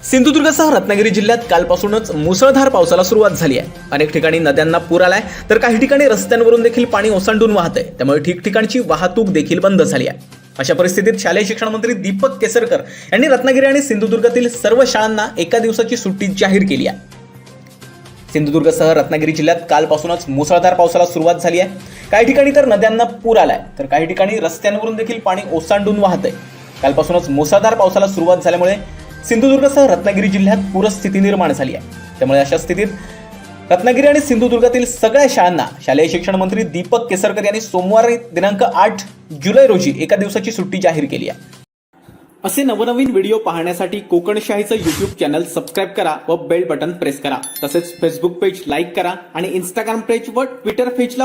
सिंधुदुर्गसह रत्नागिरी जिल्ह्यात कालपासूनच मुसळधार पावसाला सुरुवात झाली आहे. अनेक ठिकाणी नद्यांना पूर आलाय तर काही ठिकाणी रस्त्यांवरून देखील पाणी ओसंडून वाहत आहे त्यामुळे ठिकठिकाणची वाहतूक देखील बंद झाली आहे. अशा परिस्थितीत शालेय शिक्षण मंत्री दीपक केसरकर यांनी रत्नागिरी आणि सिंधुदुर्गातील सर्व शाळांना एका दिवसाची सुट्टी जाहीर केली आहे. सिंधुदुर्गसह रत्नागिरी जिल्ह्यात कालपासूनच मुसळधार पावसाला सुरुवात झाली आहे. काही ठिकाणी तर नद्यांना पूर आलाय तर काही ठिकाणी रस्त्यांवरून देखील पाणी ओसांडून वाहत आहे कालपासूनच मुसळधार पावसाला सुरुवात झाल्यामुळे सिंधुदुर्गसह रत्नागिरी जिल्ह्यात पूरस्थिती निर्माण झाली आहे. त्यामुळे अशा स्थितीत रत्नागिरी आणि सिंधुदुर्गातील सगळ्या शाळांना शालेय शिक्षण मंत्री दीपक केसरकर यांनी सोमवारी दिनांक आठ जुलै रोजी एका दिवसाची सुट्टी जाहीर केली आहे. असे नवनवीन व्हिडिओ पाहण्यासाठी कोकणशाहीचं युट्यूब चॅनल सबस्क्राईब करा व बेल बटन प्रेस करा. तसेच फेसबुक पेज लाईक करा आणि इंस्टाग्राम पेज व ट्विटर पेजला